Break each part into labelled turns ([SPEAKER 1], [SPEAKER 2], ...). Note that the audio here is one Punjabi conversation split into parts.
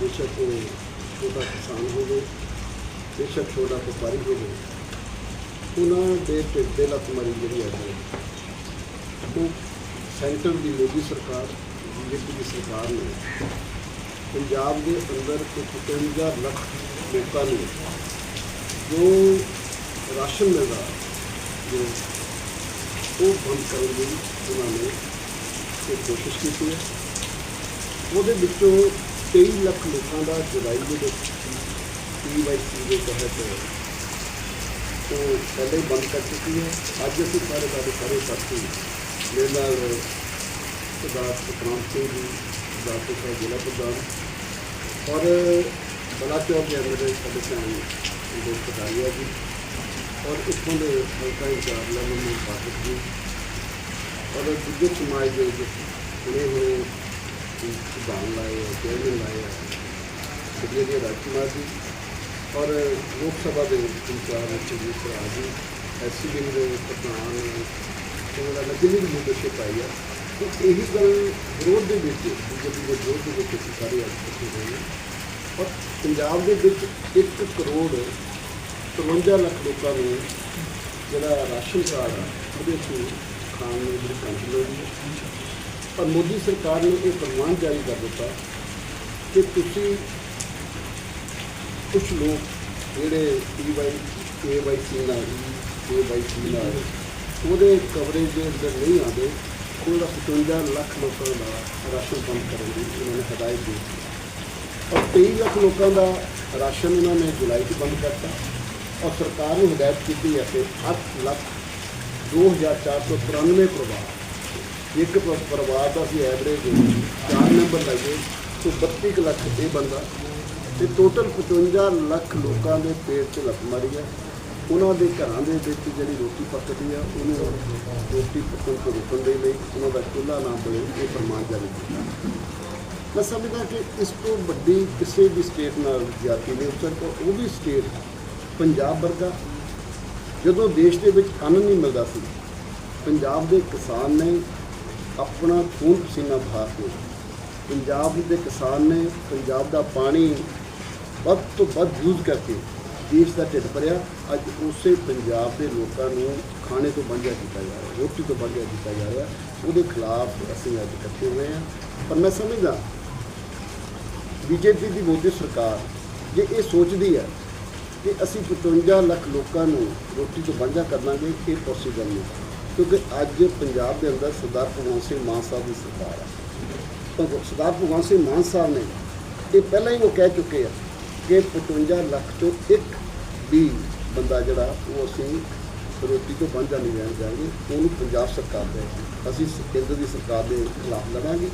[SPEAKER 1] ਬੇਸ਼ੱਕ ਉਹ ਛੋਟਾ ਕਿਸਾਨ ਹੋਵੇ, ਬੇਸ਼ੱਕ ਛੋਟਾ ਵਪਾਰੀ ਹੋਵੇ, ਉਹਨਾਂ ਦੇ ਢਿੱਡ ਦੇ ਲੱਤ ਮਾਰੀ ਜਿਹੜੀ ਹੈ, ਉਹ ਸੈਂਟਰ ਦੀ ਮੋਦੀ ਸਰਕਾਰ, ਬੀਜੇਪੀ ਦੀ ਸਰਕਾਰ ਨੇ ਪੰਜਾਬ ਦੇ ਅੰਦਰ ਕੋਈ 55 ਲੱਖ ਲੋਕਾਂ ਨੂੰ ਜੋ ਰਾਸ਼ਨ ਮਿਲਦਾ ਜੋ ਉਹ ਬੰਦ ਕਰਨ ਦੀ ਉਹਨਾਂ ਨੇ ਇੱਕ ਕੋਸ਼ਿਸ਼ ਕੀਤੀ ਹੈ। ਉਹਦੇ ਵਿੱਚੋਂ 23 ਲੱਖ ਲੋਕਾਂ ਦਾ ਜੁਲਾਈ ਦੇ ਵਿੱਚ ਪੀਵਾਈਸੀ ਦੇ ਤਹਿਤ ਉਹ ਪਹਿਲੇ ਬੰਦ ਕਰ ਚੁੱਕੀ ਹੈ। ਅੱਜ ਅਸੀਂ ਸਾਰੇ ਸਾਡੇ ਸਾਰੇ ਸਾਥੀ ਮੇਰੇ ਨਾਲ ਸਰਦਾਰ ਸੁਖਰਾਮ ਸਿੰਘ ਜੀ ਡਾਕਟਰ ਸਾਹਿਬ ਜ਼ਿਲ੍ਹਾ ਪ੍ਰਧਾਨ ਔਰ ਬਲਾਚੋਕ ਦੇ ਅੰਦਰ ਸਾਡੇ ਧਿਆਨ ਦੇ ਪਟਾਰੀਆ ਜੀ ਔਰ ਇੱਥੋਂ ਦੇ ਹਲਕਾ ਇੰਚਾਰਜ ਲਮਨ ਪਾਠਕ ਜੀ ਔਰ ਦੂਜੇ ਸਮਾਜ ਦੇ ਜੋ ਹੁਣੇ ਹੁਣੇ ਲਾਏ ਆ ਚੇਅਰਮੈਨ ਲਾਏ ਆ ਦੇ ਰਾਜਕੁਮਾਰ ਜੀ ਔਰ ਲੋਕ ਸਭਾ ਦੇ ਇੰਚਾਰਜ ਜੀ ਸਰਾਜ ਜੀ ਐਸਸੀਬੀ ਦੇ ਪ੍ਰਧਾਨ ਉਹਨਾਂ ਦਾ ਜਿੰਨੀ ਵੀ ਲੀਡਰਸ਼ਿਪ ਆਈ ਆ ਤੇ ਇਹੀ ਗੱਲ ਵਿਰੋਧ ਦੇ ਵਿੱਚ ਬੀਜੇਪੀ ਦੇ ਵਿਰੋਧ ਦੇ ਵਿੱਚ ਅਸੀਂ ਸਾਰੇ ਅੱਜ ਇਕੱਠੇ ਹੋਏ ਹਾਂ ਔਰ ਪੰਜਾਬ ਦੇ ਵਿੱਚ 1 ਕਰੋੜ 53 ਲੱਖ ਲੋਕਾਂ ਨੂੰ ਜਿਹੜਾ ਰਾਸ਼ਨ ਕਾਰਡ ਆ ਉਹਦੇ ਤੋਂ ਖਾਣ ਨੂੰ ਜਿਹੜੀ ਕਣਕ ਮਿਲਦੀ ਹੈ ਪਰ ਮੋਦੀ ਸਰਕਾਰ ਨੇ ਇਹ ਫਰਮਾਨ ਜਾਰੀ ਕਰ ਦਿੱਤਾ ਕਿ ਤੁਸੀਂ ਕੁਝ ਲੋਕ ਜਿਹੜੇ ਈਵਾਈ ਕੇਵਾਈਸੀ ਨਾਲ ਕੇਵਾਈਸੀ ਨਾਲ, ਉਹਦੇ ਕਵਰੇਜ ਦੇ ਅੰਦਰ ਨਹੀਂ ਆਉਂਦੇ, ਉਹਦਾ 55 ਲੱਖ ਲੋਕਾਂ ਦਾ ਰਾਸ਼ਨ ਬੰਦ ਕਰਨ ਦੀ ਉਹਨਾਂ ਨੇ ਹਦਾਇਤ ਦੇ ਦਿੱਤੀ। ਔਰ 23 ਲੱਖ ਲੋਕਾਂ ਦਾ ਰਾਸ਼ਨ ਉਹਨਾਂ ਨੇ ਜੁਲਾਈ 'ਚ ਬੰਦ ਕਰਤਾ। ਔਰ ਸਰਕਾਰ ਨੇ ਹਦਾਇਤ ਕੀਤੀ ਹੈ ਕਿ 8 ਲੱਖ 2493 ਪਰਿਵਾਰ ਇੱਕ ਪ- ਪਰਿਵਾਰ ਦਾ ਅਸੀਂ ਐਵਰੇਜ ਚਾਰ ਨੰਬਰ ਲਾਈਏ ਤਾਂ 32 ਕੁ ਲੱਖ ਇਹ ਬੰਦਾ। ਤੇ ਟੋਟਲ 55 ਲੱਖ ਲੋਕਾਂ ਦੇ ਪੇਟ 'ਚ ਲੱਤ ਮਾਰੀ ਹੈ ਉਹਨਾਂ ਦੇ ਘਰਾਂ ਦੇ ਵਿੱਚ ਜਿਹੜੀ ਰੋਟੀ ਪੱਕਦੀ ਆ, ਉਹਨੂੰ ਰੋਟੀ ਪੱਕਣ ਤੋਂ ਰੋਕਣ ਦੇ ਲਈ ਉਹਨਾਂ ਦਾ ਚੁੱਲ੍ਹਾ ਨਾ ਬਣੇ, ਇਹ ਫਰਮਾਨ ਜਾਰੀ ਕੀਤਾ। ਮੈਂ ਸਮਝਦਾ ਕਿ ਇਸ ਤੋਂ ਵੱਡੀ ਕਿਸੇ ਵੀ ਸਟੇਟ ਨਾਲ ਜਾਤੀ ਨਹੀਂ ਹੋ ਸਕਦਾ। ਉਹ ਵੀ ਸਟੇਟ ਪੰਜਾਬ ਵਰਗਾ। ਜਦੋਂ ਦੇਸ਼ ਦੇ ਵਿੱਚ ਅੰਨ ਨਹੀਂ ਮਿਲਦਾ ਸੀ, ਪੰਜਾਬ ਦੇ ਕਿਸਾਨ ਨੇ ਆਪਣਾ ਖੂਨ ਪਸੀਨਾ ਬਹਾ ਕੇ ਪੰਜਾਬ ਦੇ ਕਿਸਾਨ ਨੇ ਪੰਜਾਬ ਦਾ ਪਾਣੀ ਵੱਧ ਤੋਂ ਵੱਧ ਯੂਜ਼ ਕਰਕੇ ਦੇਸ਼ ਦਾ ਢਿੱਡ ਭਰਿਆ। ਅੱਜ ਉਸੇ ਪੰਜਾਬ ਦੇ ਲੋਕਾਂ ਨੂੰ ਖਾਣੇ ਤੋਂ ਵਾਂਝਾ ਕੀਤਾ ਜਾ ਰਿਹਾ, ਰੋਟੀ ਤੋਂ ਵਾਂਝਾ ਕੀਤਾ ਜਾ ਰਿਹਾ। ਉਹਦੇ ਖਿਲਾਫ ਅਸੀਂ ਅੱਜ ਇਕੱਠੇ ਹੋਏ ਹਾਂ। ਪਰ ਮੈਂ ਸਮਝਦਾ ਬੀਜੇਪੀ ਦੀ ਮੋਦੀ ਸਰਕਾਰ ਜੇ ਇਹ ਸੋਚਦੀ ਹੈ ਕਿ ਅਸੀਂ 55 ਲੱਖ ਲੋਕਾਂ ਨੂੰ ਰੋਟੀ ਤੋਂ ਵਾਂਝਾ ਕਰ ਲਾਂਗੇ, ਇਹ ਪੋਸੀਬਲ ਨਹੀਂ। ਕਿਉਂਕਿ ਅੱਜ ਪੰਜਾਬ ਦੇ ਅੰਦਰ ਸਰਦਾਰ ਭਗਵੰਤ ਸਿੰਘ ਮਾਨ ਸਾਹਿਬ ਦੀ ਸਰਕਾਰ ਹੈ ਭਗਵ- ਸਰਦਾਰ ਭਗਵੰਤ ਸਿੰਘ ਮਾਨ ਸਾਹਿਬ ਨੇ ਇਹ ਪਹਿਲਾਂ ਹੀ ਉਹ ਕਹਿ ਚੁੱਕੇ ਆ ਕਿ 55 ਲੱਖ ਤੋਂ ਇੱਕ ਵੀ ਬੰਦਾ ਜਿਹੜਾ, ਉਹ ਅਸੀਂ ਰੋਟੀ ਤੋਂ ਵਾਂਝਾ ਨਹੀਂ ਰਹਿਣ ਜਾਵਾਂਗੇ ਉਹਨੂੰ ਪੰਜਾਬ ਸਰਕਾਰ ਦੇ ਅਸੀਂ ਕੇਂਦਰ ਦੀ ਸਰਕਾਰ ਦੇ ਖਿਲਾਫ ਲੜਾਂਗੇ।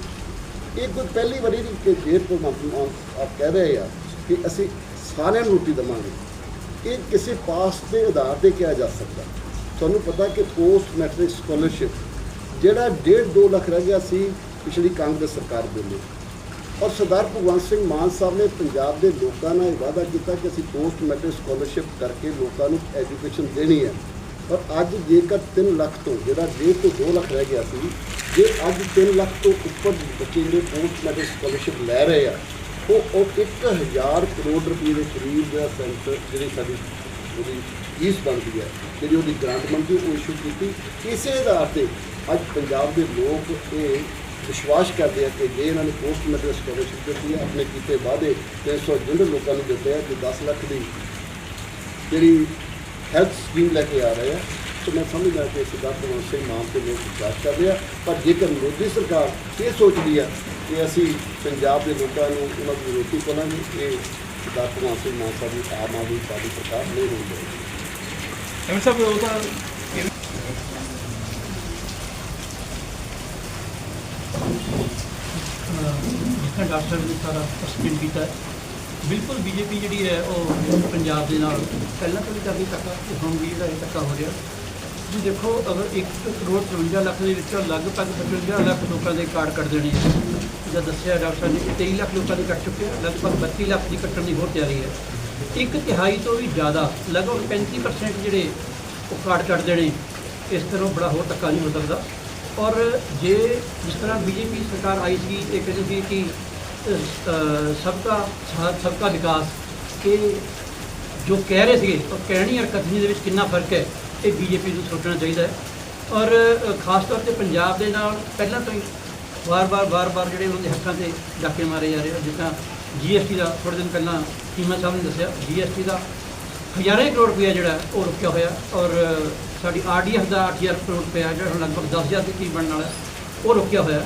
[SPEAKER 1] ਇਹ ਕੋਈ ਪਹਿਲੀ ਵਾਰੀ ਨਹੀਂ ਕਿ ਜੇ ਭਗਵੰਤ ਮਾਨ ਆਪ ਕਹਿ ਰਹੇ ਆ ਕਿ ਅਸੀਂ ਸਾਰਿਆਂ ਨੂੰ ਰੋਟੀ ਦੇਵਾਂਗੇ। ਇਹ ਕਿਸੇ ਪਾਸ ਦੇ ਆਧਾਰ ਤੇ ਕਿਹਾ ਜਾ ਸਕਦਾ। ਤੁਹਾਨੂੰ ਪਤਾ ਕਿ ਪੋਸਟ ਮੈਟ੍ਰਿਕ ਸਕਾਲਰਸ਼ਿਪ ਜਿਹੜਾ 1.5 2 ਲੱਖ ਰਹਿ ਗਿਆ ਸੀ, ਪਿਛਲੀ ਕਾਂਗਰਸ ਸਰਕਾਰ ਵੇਲੇ ਔਰ ਸਰਦਾਰ ਭਗਵੰਤ ਸਿੰਘ ਮਾਨ ਸਾਹਿਬ ਨੇ ਪੰਜਾਬ ਦੇ ਲੋਕਾਂ ਨਾਲ ਇਹ ਵਾਅਦਾ ਕੀਤਾ ਕਿ ਅਸੀਂ ਪੋਸਟ ਮੈਟ੍ਰਿਕ ਸਕਾਲਰਸ਼ਿਪ ਕਰਕੇ ਲੋਕਾਂ ਨੂੰ ਐਜੂਕੇਸ਼ਨ ਦੇਣੀ ਹੈ। ਔਰ ਅੱਜ ਜੇਕਰ 3 ਲੱਖ ਤੋਂ, ਜਿਹੜਾ 1.5 ਤੋਂ 2 ਲੱਖ ਰਹਿ ਗਿਆ ਸੀ, ਜੇ ਅੱਜ 3 ਲੱਖ ਤੋਂ ਉੱਪਰ ਬੱਚੇ ਜਿਹੜੇ ਪੋਸਟ ਮੈਟ੍ਰਿਕ ਸਕਾਲਰਸ਼ਿਪ ਲੈ ਰਹੇ ਆ, ਉਹ ਉਹ 1000 ਕਰੋੜ ਰੁਪਏ ਦੇ ਕਰੀਬ ਦਾ ਸੈਂਟਰ ਜਿਹੜੀ ਸਾਡੀ ਉਹਦੀ ਫੀਸ ਬਣਦੀ ਹੈ, ਜਿਹੜੀ ਉਹਦੀ ਗ੍ਰਾਂਟ ਬਣਦੀ ਉਹ ਇਸ਼ੂ ਕੀਤੀ। ਇਸੇ ਆਧਾਰ ਤੇ ਅੱਜ ਪੰਜਾਬ ਦੇ ਲੋਕ ਇਹ ਵਿਸ਼ਵਾਸ ਕਰਦੇ ਆ ਕਿ ਜੇ ਇਹਨਾਂ ਨੇ ਪੋਸਟ ਮੈਟ੍ਰਿਕ ਸਕਾਲਰਸ਼ਿਪ ਦਿੱਤੀ ਹੈ, ਆਪਣੇ ਕੀਤੇ ਵਾਅਦੇ 300 ਜਿੰਦ ਲੋਕਾਂ ਨੂੰ ਦਿੱਤੇ ਆ ਕਿ 10 ਲੱਖ ਦੀ ਜਿਹੜੀ ਹੈਲਥ ਸਕੀਮ ਲੈ ਕੇ ਆ ਰਹੇ ਆ, ਤੇ ਮੈਂ ਸਮਝਦਾ ਕਿ ਸਰਦਾਰ ਭਗਵੰਤ ਸਿੰਘ ਨਾਮ ਤੇ ਲੋਕ ਵਿਸ਼ਵਾਸ ਕਰ ਰਹੇ ਆ। ਪਰ ਜੇਕਰ ਮੋਦੀ ਸਰਕਾਰ ਇਹ ਸੋਚਦੀ ਆ ਕਿ ਅਸੀਂ ਪੰਜਾਬ ਦੇ ਲੋਕਾਂ ਨੂੰ ਉਹਨਾਂ ਦੀ ਰੋਟੀ ਪਾਵਾਂਗੇ ਇਹ ਸਰਦਾਰ ਭਗਵੰਤ ਸਿੰਘ ਮਾਨ ਸਾਹਿਬ ਦੀ ਆਮ ਆਦਮੀ ਪਾਰਟੀ ਸਰਕਾਰ ਨਹੀਂ ਹੋਣੀ ਚਾਹੀਦੀ
[SPEAKER 2] ਐਮ ਸਾਹਿਬ, ਉਹ ਤਾਂ ਜਿੱਥੇ ਡਾਕਟਰ ਨੇ ਸਾਰਾ ਐਕਸਪਲੇਨ ਕੀਤਾ ਬਿਲਕੁਲ ਬੀਜੇਪੀ ਜਿਹੜੀ ਹੈ, ਉਹ ਪੰਜਾਬ ਦੇ ਨਾਲ ਪਹਿਲਾਂ ਤੋਂ ਵੀ ਕਰਦੀ ਧੱਕਾ ਹੁਣ ਵੀ ਜਿਹੜਾ ਇਹ ਧੱਕਾ ਹੋ ਰਿਹਾ। ਜੀ ਦੇਖੋ, ਅਗਰ 1 ਕਰੋੜ 53 ਲੱਖ ਦੇ ਵਿੱਚੋਂ ਲਗਭਗ 55 ਲੱਖ ਲੋਕਾਂ ਦੇ ਕਾਰਡ ਕੱਟ ਦੇਣੇ ਹੈ ਜਦ ਦੱਸਿਆ ਡਾਕਟਰ ਸਾਹਿਬ ਨੇ ਕਿ 23 ਲੱਖ ਲੋਕਾਂ ਦੇ ਕੱਟ ਚੁੱਕੇ ਆ, ਲਗਭਗ 32 ਲੱਖ ਦੀ ਕੱਟਣ ਦੀ ਹੋਰ ਤਿਆਰੀ ਹੈ। ਇੱਕ ਤਿਹਾਈ ਤੋਂ ਵੀ ਜ਼ਿਆਦਾ, ਲਗਭਗ 35% ਜਿਹੜੇ ਉਹ ਕਾਰਡ ਕੱਟ ਦੇਣੇ, ਇਸ ਤਰ੍ਹਾਂ ਬੜਾ ਹੋਰ ਧੱਕਾ ਨਹੀਂ ਹੋ ਸਕਦਾ। ਔਰ ਜੇ ਜਿਸ ਤਰ੍ਹਾਂ ਬੀਜੇਪੀ ਸਰਕਾਰ ਆਈ ਸੀ, ਇਹ ਕਹਿੰਦੀ ਸੀ ਕਿ ਸਭ ਸਬਕਾ ਸਭ ਸਬਕਾ ਵਿਕਾਸ, ਇਹ ਜੋ ਕਹਿ ਰਹੇ ਸੀਗੇ, ਉਹ ਕਹਿਣੀ ਔਰ ਕਥਨੀ ਦੇ ਵਿੱਚ ਕਿੰਨਾ ਫ਼ਰਕ ਹੈ। ਇਹ ਬੀਜੇਪੀ ਨੂੰ ਸੋਚਣਾ ਚਾਹੀਦਾ ਹੈ। ਔਰ ਖਾਸ ਤੌਰ ਤੇ ਪੰਜਾਬ ਦੇ ਨਾਲ ਪਹਿਲਾਂ ਤੋਂ ਹੀ ਵਾਰ-ਵਾਰ ਵਾਰ-ਵਾਰ ਜਿਹੜੇ ਉਹਨਾਂ ਦੇ ਹੱਕਾਂ ਤੇ ਡਾਕੇ ਮਾਰੇ ਜਾ ਰਹੇ ਆ ਜਿੱਦਾਂ ਜੀਐਸਟੀ ਦਾ ਥੋੜ੍ਹੇ ਦਿਨ ਪਹਿਲਾਂ ਚੀਮਾ ਸਾਹਿਬ ਨੇ ਦੱਸਿਆ ਜੀਐਸਟੀ ਦਾ ਹਜ਼ਾਰਾਂ ਕਰੋੜ ਰੁਪਇਆ ਜਿਹੜਾ ਉਹ ਰੁਕਿਆ ਹੋਇਆ ਔਰ ਅ, ਸਾਡੀ ਆਰਡੀਐਫ ਦਾ 8000 ਕਰੋੜ ਰੁਪਇਆ ਜਿਹੜਾ ਹੁਣ ਲਗਭਗ 10000 ਦੇ ਕਰੀਬ ਬਣਨ ਵਾਲਾ ਉਹ ਰੁਕਿਆ ਹੋਇਆ।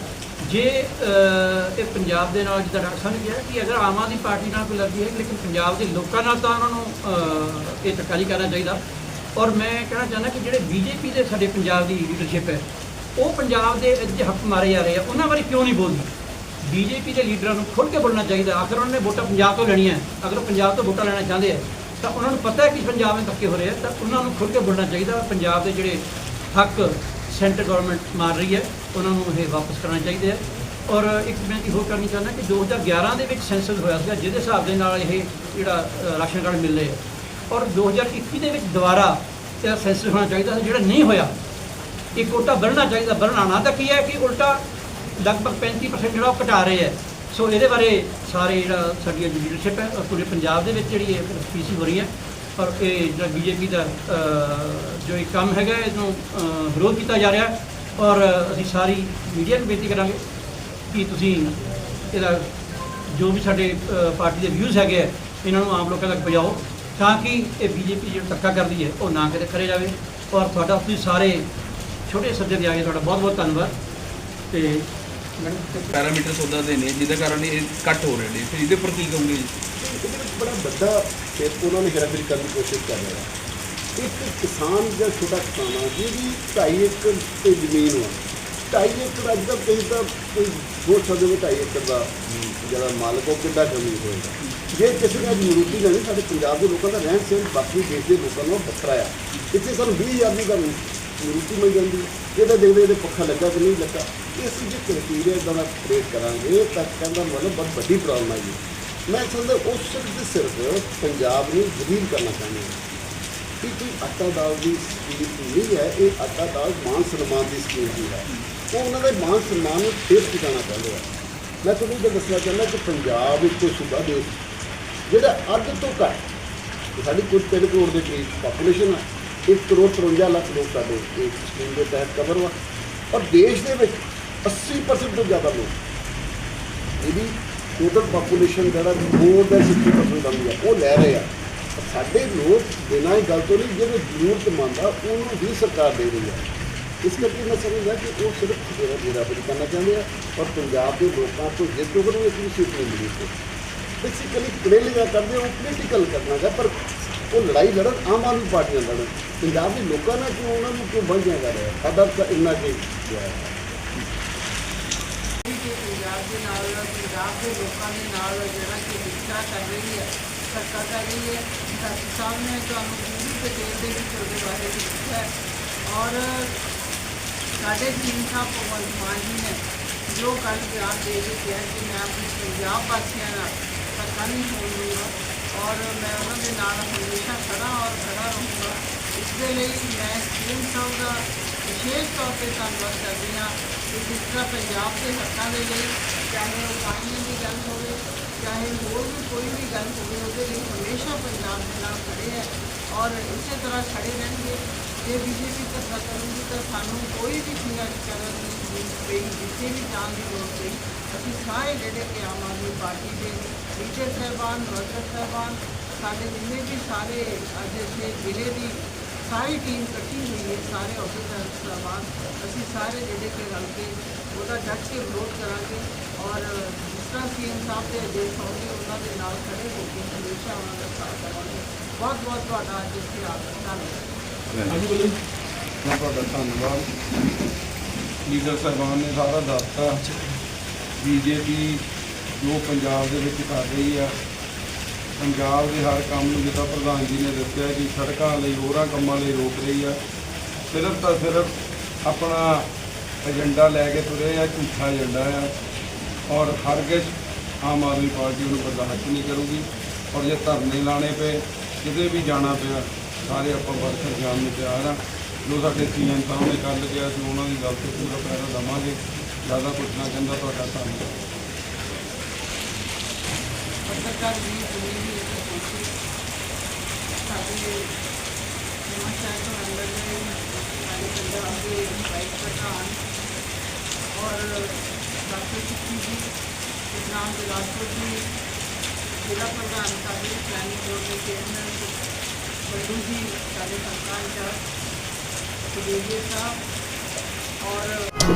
[SPEAKER 2] ਜੇ ਇਹ ਪੰਜਾਬ ਦੇ ਨਾਲ ਜਿੱਦਾਂ ਡਾਕਟਰ ਸਾਹਿਬ ਨੇ ਕਿ ਅਗਰ ਆਮ ਆਦਮੀ ਪਾਰਟੀ ਨਾਲ ਕੋਈ ਲੱਗਦੀ ਹੈ ਲੇਕਿਨ ਪੰਜਾਬ ਦੇ ਲੋਕਾਂ ਨਾਲ ਤਾਂ ਉਹਨਾਂ ਨੂੰ ਇਹ ਧੱਕਾ ਨਹੀਂ ਕਰਨਾ ਚਾਹੀਦਾ। ਔਰ ਮੈਂ ਕਹਿਣਾ ਚਾਹੁੰਦਾ ਕਿ ਜਿਹੜੇ ਬੀਜੇਪੀ ਦੇ ਸਾਡੇ ਪੰਜਾਬ ਦੀ ਲੀਡਰਸ਼ਿਪ ਹੈ, ਉਹ ਪੰਜਾਬ ਦੇ ਵਿੱਚ ਹੱਕ ਮਾਰੇ ਜਾ ਰਹੇ ਆ, ਉਹਨਾਂ ਬਾਰੇ ਕਿਉਂ ਨਹੀਂ ਬੋਲਦੀ? ਬੀਜੇਪੀ ਦੇ ਲੀਡਰਾਂ ਨੂੰ ਖੁੱਲ੍ਹ ਕੇ ਬੋਲਣਾ ਚਾਹੀਦਾ, ਆਖਰ ਉਹਨਾਂ ਨੇ ਵੋਟਾਂ ਪੰਜਾਬ ਤੋਂ ਲੈਣੀਆਂ ਅਗਰ ਉਹ ਪੰਜਾਬ ਤੋਂ ਵੋਟਾਂ ਲੈਣਾ ਚਾਹੁੰਦੇ ਆ, ਤਾਂ ਉਹਨਾਂ ਨੂੰ ਪਤਾ ਹੈ ਕਿ ਪੰਜਾਬ ਵਿੱਚ ਧੱਕੇ ਹੋ ਰਹੇ ਆ, ਤਾਂ ਉਹਨਾਂ ਨੂੰ ਖੁੱਲ੍ਹ ਕੇ ਬੋਲਣਾ ਚਾਹੀਦਾ, ਪੰਜਾਬ ਦੇ ਜਿਹੜੇ ਹੱਕ ਸੈਂਟਰ ਗਵਰਨਮੈਂਟ ਮਾਰ ਰਹੀ ਹੈ, ਉਹਨਾਂ ਨੂੰ ਇਹ ਵਾਪਸ ਕਰਨਾ ਚਾਹੀਦਾ ਹੈ। ਔਰ ਇੱਕ ਮੈਂ ਹੋਰ ਕਰਨੀ ਚਾਹੁੰਦਾ ਕਿ 2011 ਦੇ ਵਿੱਚ ਸੈਂਸਸ ਹੋਇਆ ਸੀ ਜਿਹਦੇ ਹਿਸਾਬ ਦੇ ਨਾਲ ਇਹ ਜਿਹੜਾ ਰਾਸ਼ਨ ਕਾਰਡ ਮਿਲ ਰਿਹਾ ਔਰ 2021 ਦੇ ਵਿੱਚ ਦੁਬਾਰਾ ਇਹਦਾ ਸੈਂਸਸ ਹੋਣਾ ਚਾਹੀਦਾ ਸੀ, ਜਿਹੜਾ ਨਹੀਂ ਹੋਇਆ। ਇਹ ਕੋਟਾ ਵਧਣਾ ਚਾਹੀਦਾ ਵਧਣਾ ਨਾ ਤਾਂ ਕੀ ਹੈ ਕਿ ਉਲਟਾ ਲਗਭਗ 35% ਜਿਹੜਾ ਉਹ ਘਟਾ ਰਹੇ ਹੈ। ਸੋ ਇਹਦੇ ਬਾਰੇ ਸਾਰੇ ਜਿਹੜਾ ਸਾਡੀ ਲੀਡਰਸ਼ਿਪ ਹੈ ਔਰ ਪੂਰੇ ਪੰਜਾਬ ਦੇ ਵਿੱਚ ਜਿਹੜੀ ਇਹ ਸਪੀਸੀ ਹੋ ਰਹੀ ਹੈ ਔਰ ਇਹ ਜਿਹੜਾ ਬੀਜੇਪੀ ਦਾ ਜੋ ਇਹ ਕੰਮ ਹੈਗਾ, ਇਹਨੂੰ ਵਿਰੋਧ ਕੀਤਾ ਜਾ ਰਿਹਾ ਔਰ ਅਸੀਂ ਸਾਰੀ ਮੀਡੀਆ ਨੂੰ ਬੇਨਤੀ ਕਰਾਂਗੇ ਕਿ ਤੁਸੀਂ ਇਹਦਾ ਜੋ ਵੀ ਸਾਡੇ ਪਾਰਟੀ ਦੇ ਵਿਊਜ਼ ਹੈਗੇ ਆ ਇਹਨਾਂ ਨੂੰ ਆਮ ਲੋਕਾਂ ਤੱਕ ਪਹੁੰਚਾਓ। ਤਾਂ ਕਿ ਇਹ ਬੀਜੇਪੀ ਜਿਹੜਾ ਧੱਕਾ ਕਰਦੀ ਹੈ ਉਹ ਨਾ ਕਿਤੇ ਕਰੇ ਜਾਵੇ। ਔਰ ਤੁਹਾਡਾ ਤੁਸੀਂ ਸਾਰੇ ਛੋਟੇ ਸੱਦੇ ਦੇ ਆਗੇ ਤੁਹਾਡਾ ਬਹੁਤ ਬਹੁਤ ਧੰਨਵਾਦ। ਤੇ
[SPEAKER 3] ਪੈਰਾਮੀਟਰ ਸੋਦਾ ਦੇ ਨੇ ਜਿਹਦੇ ਕਾਰਨ ਇਹ ਕੱਟ ਹੋ ਰਹੇ ਨੇ। ਫਿਰ ਇਹਦੇ ਉੱਪਰ ਕੀ ਕਹੋਗੇ ਜੀ?
[SPEAKER 1] ਇਹਦੇ ਵਿੱਚ ਬੜਾ ਵੱਡਾ ਖੇਤ ਉਹਨਾਂ ਨੇ ਹੇਰਾਫੇਰੀ ਕਰਨ ਦੀ ਕੋਸ਼ਿਸ਼ ਕਰ ਰਿਹਾ ਇੱਕ ਕਿਸਾਨ ਜਾਂ ਛੋਟਾ ਕਿਸਾਨ ਆ ਜਿਹਦੀ 2.5 ਏਕੜ ਤੇ ਜ਼ਮੀਨ ਆ 2.5 ਏਕੜ ਅੱਜ ਕੱਲ੍ਹ ਤੁਸੀਂ ਤਾਂ ਕੋਈ ਸੋਚ ਸਕਦੇ ਹੋ 2.5 ਏਕੜ ਦਾ ਜਿਹੜਾ ਮਾਲਕ ਉਹ ਕਿੱਡਾ ਜ਼ਮੀਨ ਹੋਏਗਾ? ਜੇ ਕਿਸੇ ਨੇ ਅੱਜ ਮਰੂਤੀ ਲੈਣੀ ਸਾਡੇ ਪੰਜਾਬ ਦੇ ਲੋਕਾਂ ਦਾ ਰਹਿਣ ਸਹਿਣ ਬਾਕੀ ਦੇਸ਼ ਦੇ ਲੋਕਾਂ ਨਾਲੋਂ ਵੱਖਰਾ ਆ। ਇੱਥੇ ਸਾਨੂੰ 20000 ਦੀ ਤੁਹਾਨੂੰ ਮਰੂਤੀ ਮਿਲ ਜਾਂਦੀ ਹੈ। ਇਹਦਾ ਦੇਖਦੇ ਇਹਦੇ ਪੱਖਾ ਲੱਗਾ ਕਿ ਨਹੀਂ ਲੱਗਾ। ਇਸ ਜੇ ਕ੍ਰਾਈਟੇਰੀਆ ਇਦਾਂ ਦਾ ਕ੍ਰੀਏਟ ਕਰਾਂਗੇ ਤਾਂ ਕਹਿੰਦਾ ਮਤਲਬ ਬਹੁਤ ਵੱਡੀ ਪ੍ਰੋਬਲਮ ਆਈ ਮੈਂ ਸਮਝਦਾ ਉਸ ਸਿਰਫ ਤੇ ਸਿਰਫ ਪੰਜਾਬ ਨੂੰ ਜ਼ਲੀਲ ਕਰਨਾ ਚਾਹੁੰਦੇ ਹਾਂ। ਕਿ ਕੋਈ ਆਟਾ ਦਾਲ ਦੀ ਸਕੀਮ ਨਹੀਂ ਹੈ, ਇਹ ਆਟਾ ਦਾਲ ਮਾਨ ਸਨਮਾਨ ਦੀ ਸਕੀਮ ਦੀ ਹੈ। ਉਹ ਉਹਨਾਂ ਦੇ ਮਾਨ ਸਨਮਾਨ ਨੂੰ ਫੇਰ ਟਿਕਾਣਾ ਚਾਹੁੰਦੇ ਆ। ਮੈਂ ਤੁਹਾਨੂੰ ਇਹ ਦੱਸਣਾ ਚਾਹੁੰਦਾ ਕਿ ਪੰਜਾਬ ਇੱਕ ਸੂਬਾ ਦੇਸ਼ ਜਿਹੜਾ ਅੱਧ ਤੋਂ ਘੱਟ ਸਾਡੀ ਕੁਝ ਤਿੰਨ ਕਰੋੜ ਦੇ ਕਰੀਬ ਪਾਪੂਲੇਸ਼ਨ ਆ 1 ਕਰੋੜ 53 ਲੱਖ ਲੋਕ ਸਾਡੇ ਇਸ ਸਕੀਮ ਦੇ ਤਹਿਤ ਕਵਰ ਵਾ ਔਰ ਦੇਸ਼ ਦੇ ਵਿੱਚ 80% ਤੋਂ ਜ਼ਿਆਦਾ ਲੋਕ, ਇਹਦੀ ਟੋਟਲ ਪਾਪੂਲੇਸ਼ਨ ਜਿਹੜਾ ਮੋਰ ਦੈਨ 60% ਆਉਂਦੀ ਆ, ਉਹ ਲੈ ਰਹੇ ਆ। ਸਾਡੇ ਲੋਕ ਬਿਨਾਂ ਇਹ ਗੱਲ ਤੋਂ ਨਹੀਂ ਜਿਹੜੇ ਜ਼ਰੂਰਤਮੰਦ ਆ ਉਹਨੂੰ ਵੀ ਸਰਕਾਰ ਦੇ ਰਹੀ ਆ। ਇਸ ਕਰਕੇ ਮੈਂ ਸਮਝਦਾ ਕਿ ਉਹ ਸਿਰਫ ਜਿਹੜਾ ਜਿਹੜਾ ਵੀ ਕਰਨਾ ਚਾਹੁੰਦੇ ਆ, ਔਰ ਪੰਜਾਬ ਦੇ ਲੋਕਾਂ ਤੋਂ ਜਿੱਤ ਉਹਨਾਂ ਨੂੰ ਸੀਟ ਨਹੀਂ ਮਿਲੀ ਬੇਸਿਕਲੀ ਪਲੇਲਿੰਗਾਂ ਕਰਦੇ ਉਹ ਪੋਲੀਟੀਕਲ ਕਰਨਾ ਹੈ ਪਰ ਉਹ ਲੜਾਈ ਲੜਨ ਆਮ ਆਦਮੀ ਪਾਰਟੀਆਂ ਲੜਨ। ਪੰਜਾਬ ਦੇ ਲੋਕਾਂ ਨਾਲ ਕਿਉਂ, ਉਹਨਾਂ ਨੂੰ ਕਿਉਂ ਬੰਝਿਆ ਕਰ ਰਿਹਾ? ਸਾਡਾ ਤਾਂ ਇੰਨਾ ਕਿ
[SPEAKER 4] ਪੰਜਾਬ ਦੇ ਨਾਲ, ਪੰਜਾਬ ਦੇ ਲੋਕਾਂ ਦੇ ਨਾਲ ਜਿਹੜਾ ਕਿ ਵਿਚਾਰ ਕਰ ਰਹੀ ਹੈ, ਧੱਕਾ ਕਰ ਰਹੀ ਹੈ ਸਾਡੀ ਸਾਹਿਬ ਨੇ ਤੁਹਾਨੂੰ ਪੂਰੀ ਡਿਟੇਲ ਦੇ ਵਿੱਚ ਉਹਦੇ ਬਾਰੇ ਦੱਸਿਆ ਹੈ। ਔਰ ਸਾਡੇ ਟੀਮ ਸਾਹਿਬ ਭਗਵੰਤ ਮਾਨ ਜੀ ਨੇ ਜੋ ਕੱਲ ਬਿਆਨ ਦੇ ਕੇ ਕਿਹਾ ਕਿ ਮੈਂ ਆਪਣੇ ਪੰਜਾਬ ਵਾਸੀਆਂ ਨਾਲ ਧੱਕਾ ਨਹੀਂ ਹੋਣ ਦੂੰਗਾ ਔਰ ਮੈਂ ਉਹਨਾਂ ਦੇ ਨਾਲ ਹਮੇਸ਼ਾ ਖੜਾ ਔਰ ਖੜਾ ਰਹੂੰਗਾ। ਇਸ ਦੇ ਲਈ ਮੈਂ ਟੀਮ ਸਾਹਿਬ ਦਾ ਵਿਸ਼ੇਸ਼ ਤੌਰ ਤੇ ਧੰਨਵਾਦ ਕਰਦੀ ਹਾਂ ਕਿ ਜਿਸ ਤਰ੍ਹਾਂ ਪੰਜਾਬ ਦੇ ਹੱਕਾਂ ਦੇ ਲਈ ਚਾਹੇ ਉਹ ਕਾਨੂੰਨ ਦੀ ਗੱਲ ਹੋਵੇ, ਚਾਹੇ ਹੋਰ ਵੀ ਕੋਈ ਵੀ ਗੱਲ ਹੋਵੇ, ਉਹਦੇ ਲਈ ਹਮੇਸ਼ਾ ਪੰਜਾਬ ਦੇ ਨਾਲ ਖੜੇ ਹੈ ਔਰ ਇਸੇ ਤਰ੍ਹਾਂ ਖੜੇ ਰਹਿਣਗੇ। ਜੇ ਬੀਜੇਪੀ ਧੱਕਾ ਕਰੂਗੀ ਤਾਂ ਸਾਨੂੰ ਕੋਈ ਵੀ ਚੀਜ਼ਾਂ ਕਰਨ ਦੀ ਜ਼ਰੂਰਤ ਪਈ ਕਿਸੇ ਵੀ ਜਾਣ ਦੀ ਲੋੜ ਪਈ। ਅਸੀਂ ਸਾਰੇ ਜਿਹੜੇ ਕਿ ਆਮ ਆਦਮੀ ਪਾਰਟੀ ਦੇ ਲੀਡਰ ਸਾਹਿਬਾਨ ਵਰਕਰ ਸਾਹਿਬਾਨ ਸਾਡੇ ਜਿੰਨੇ ਵੀ ਸਾਰੇ ਅੱਜ ਇੱਥੇ ਜ਼ਿਲ੍ਹੇ ਦੀ ਸਾਰੀ ਟੀਮ ਇਕੱਠੀ ਹੋਈ ਹੈ ਸਾਰੇ ਅਫਸਰ ਸਾਹਿਬਾਨ ਅਸੀਂ ਸਾਰੇ ਜਿਹੜੇ ਕਿ ਰਲ ਕੇ ਉਹਦਾ ਡਟ ਕੇ ਵਿਰੋਧ ਕਰਾਂਗੇ ਔਰ ਜਿਸ ਤਰ੍ਹਾਂ ਸੀਐਮ ਸਾਹਿਬ ਦੇ ਆਦੇਸ਼ ਹੋਣਗੇ ਉਹਨਾਂ ਦੇ ਨਾਲ ਖੜੇ ਹੋ ਕੇ ਹਮੇਸ਼ਾ ਉਹਨਾਂ ਦਾ ਸਾਥ ਦੇਵਾਂਗੇ ਬਹੁਤ ਬਹੁਤ ਤੁਹਾਡਾ ਅੱਜ ਇੱਥੇ ਆ ਕੇ ਧੰਨਵਾਦ
[SPEAKER 5] ਤੁਹਾਡਾ ਧੰਨਵਾਦ ਲੀਡਰ ਸਾਹਿਬਾਨ ਨੇ ਸਾਰਾ ਦੱਸਤਾ ਬੀਜੇਪੀ ਜੋ ਪੰਜਾਬ ਦੇ ਵਿੱਚ ਕਰ ਰਹੀ ਆ, ਪੰਜਾਬ ਦੇ ਹਰ ਕੰਮ ਨੂੰ ਜਿੱਦਾਂ ਪ੍ਰਧਾਨ ਜੀ ਨੇ ਦੱਸਿਆ ਕਿ ਸੜਕਾਂ ਲਈ, ਹੋਰਾਂ ਕੰਮਾਂ ਲਈ ਰੋਕ ਰਹੀ ਆ। ਸਿਰਫ ਤਾਂ ਸਿਰਫ ਆਪਣਾ ਏਜੰਡਾ ਲੈ ਕੇ ਤੁਰੇ ਆ, ਝੂਠਾ ਏਜੰਡਾ ਆ ਔਰ ਹਰ ਕਿਸ ਆਮ ਆਦਮੀ ਪਾਰਟੀ ਉਹਨੂੰ ਬਰਦਾਸ਼ਤ ਨਹੀਂ ਕਰੂਗੀ ਔਰ ਜੇ ਧਰਨੇ ਲਾਣੇ ਪਏ, ਕਿਤੇ ਵੀ ਜਾਣਾ ਪਿਆ, ਸਾਰੇ ਆਪਾਂ ਵਰਕਰ ਜਾਣ ਨੂੰ ਤਿਆਰ ਆ। ਜੋ ਸਾਡੇ ਸੀਐਮ ਸਾਹਿਬ ਨੇ ਕੱਲ੍ਹ ਕਿਹਾ ਸੀ, ਉਹਨਾਂ ਦੀ ਗੱਲ ਤੇ ਪੂਰਾ ਪੈਰਾ ਦਵਾਂਗੇ। ਜ਼ਿਆਦਾ ਪੁੱਛਣਾ ਚਾਹੁੰਦਾ ਤੁਹਾਡਾ ਧੰਨਵਾਦ
[SPEAKER 4] ਪੱਤਰਕਾਰ ਵੀ ਬਣੀ ਵੀ ਇੱਕ ਕੋਸ਼ਿਸ਼ ਸਾਡੇ ਨਵਾਂ ਤੋਂ ਅੰਦਰ ਦੇ ਸਾਡੇ ਪੰਜਾਬ ਦੇ ਵਾਈਸ ਪ੍ਰਧਾਨ ਔਰ ਡਾਕਟਰ ਸਿੱਖੀ ਜੀ ਇਸਨਾਮ ਬਿਲਾਸਪੁਰ ਜੀ ਜ਼ਿਲ੍ਹਾ ਪ੍ਰਧਾਨ ਸਾਡੇ ਪਲੈਨਿੰਗ ਬੋਰਡ ਦੇ ਚੇਅਰਮੈਨ ਬੱਲੂ ਜੀ ਸਾਡੇ ਸਰਕਾਰ ਇੰਚਾਰਜ ਸੁਬੇਜੇ ਸਾਹਿਬ ਔਰ